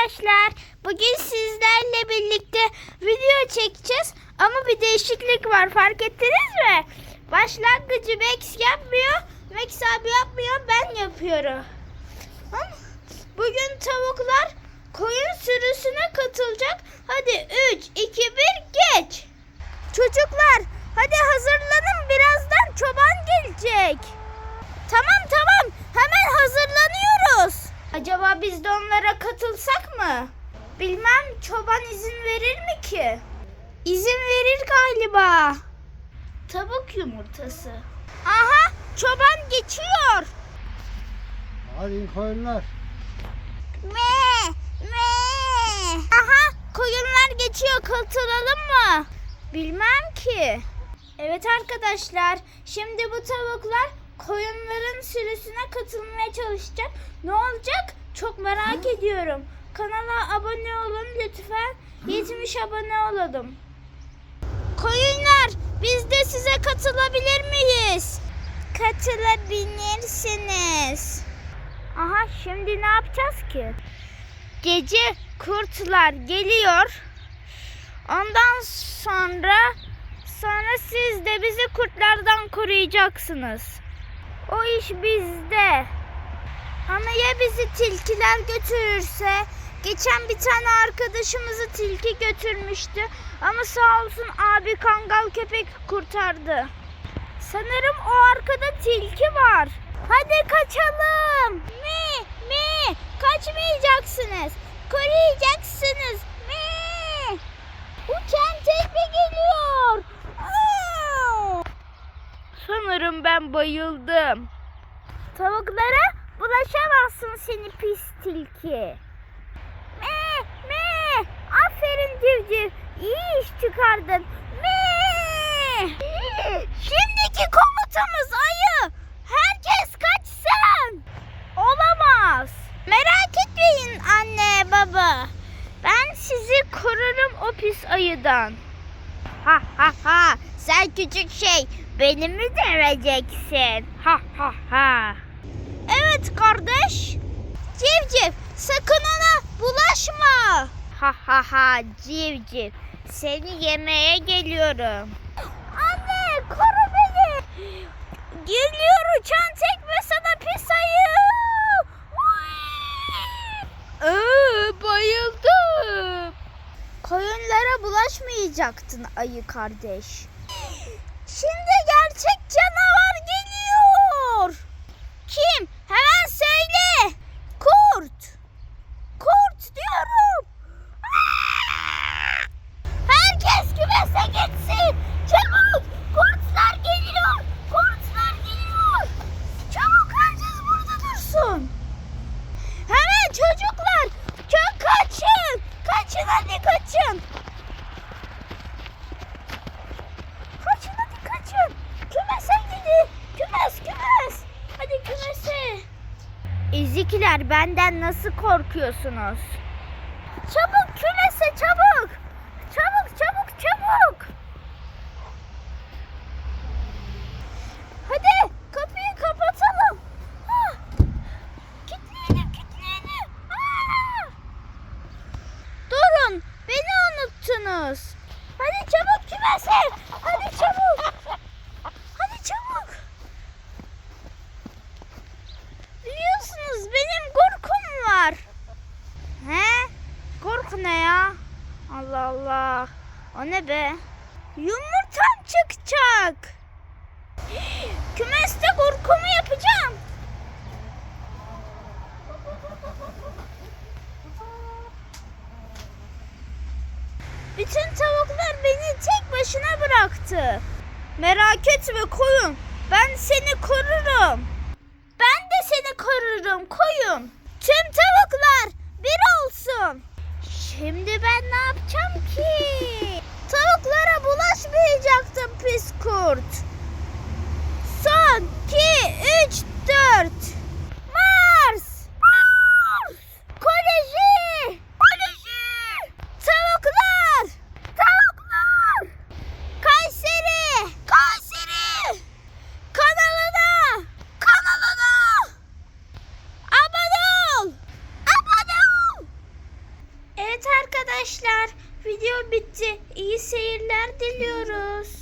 arkadaşlar. Bugün sizlerle birlikte video çekeceğiz. Ama bir değişiklik var fark ettiniz mi? Başlangıcı Max yapmıyor. Max abi yapmıyor ben yapıyorum. Bugün tavuklar koyun sürüsüne katılacak. Hadi 3, 2, 1 geç. Çocuklar hadi hazırlanın birazdan çoban gelecek. Tamam tamam hemen hazırlanıyoruz. Acaba biz de onlara katılsak mı? Bilmem çoban izin verir mi ki? İzin verir galiba. Tavuk yumurtası. Aha çoban geçiyor. Hadi koyunlar. Me me. Aha koyunlar geçiyor katılalım mı? Bilmem ki. Evet arkadaşlar şimdi bu tavuklar koyunların sürüsüne katılmaya çalışacak. Ne olacak? Çok merak ediyorum. Kanala abone olun lütfen. 70 abone olalım. Koyunlar biz de size katılabilir miyiz? Katılabilirsiniz. Aha şimdi ne yapacağız ki? Gece kurtlar geliyor. Ondan sonra sonra siz de bizi kurtlardan koruyacaksınız. O iş bizde. Ama ya bizi tilkiler götürürse? Geçen bir tane arkadaşımızı tilki götürmüştü. Ama sağ olsun abi kangal köpek kurtardı. Sanırım o arkada tilki var. Hadi kaçalım. Mi mi kaçmayacaksınız. Koruyacaksınız. Mi. Uçan tekme geliyor. Aa! Sanırım ben bayıldım. Tavuklara bulaşamazsın seni pis tilki. Me me aferin civciv. İyi iş çıkardın. Me. Şimdiki komutamız ayı. Herkes kaçsın. Olamaz. Merak etmeyin anne baba. Ben sizi korurum o pis ayıdan. Ha ha ha. Sen küçük şey beni mi döveceksin? Ha ha ha. Evet kardeş. Civciv sakın ona bulaşma. Ha ha ha civciv. Seni yemeye geliyorum. Anne koru beni. Geliyor uçan tekme sana pis ayı. Ee, bayıldım. Koyunlara bulaşmayacaktın ayı kardeş. Şimdi gerçek canavar geliyor. Kim? Hemen söyle. Kurt. Kurt diyorum. Kümese gitsin. Çabuk. Kurtlar geliyor. Kurtlar geliyor. Çabuk herkes burada dursun. Hemen çocuklar. Çok kaçın. Kaçın hadi kaçın. Kaçın hadi kaçın. Kümese gidin. Kümes kümes. Hadi kümese. Ezikiler benden nasıl korkuyorsunuz? Çabuk kümese çabuk. Çabuk çabuk çabuk. Hadi kapıyı kapatalım. Ah. Kilitleyelim kilitleyelim. Ah. Durun beni unuttunuz. Hadi çabuk kümese. Hadi çabuk. Hadi çabuk. Biliyorsunuz benim korkum var. He? Korku ne ya? Allah Allah. O ne be? Yumurtam çıkacak. Kümeste korkumu yapacağım. Bütün tavuklar beni tek başına bıraktı. Merak etme koyun. Ben seni korurum. Ben de seni korurum koyun. Tüm tavuklar. Şimdi ben ne yapacağım ki? Tavuklara bulaşmayacaktım pis kurt. Arkadaşlar video bitti. İyi seyirler diliyoruz.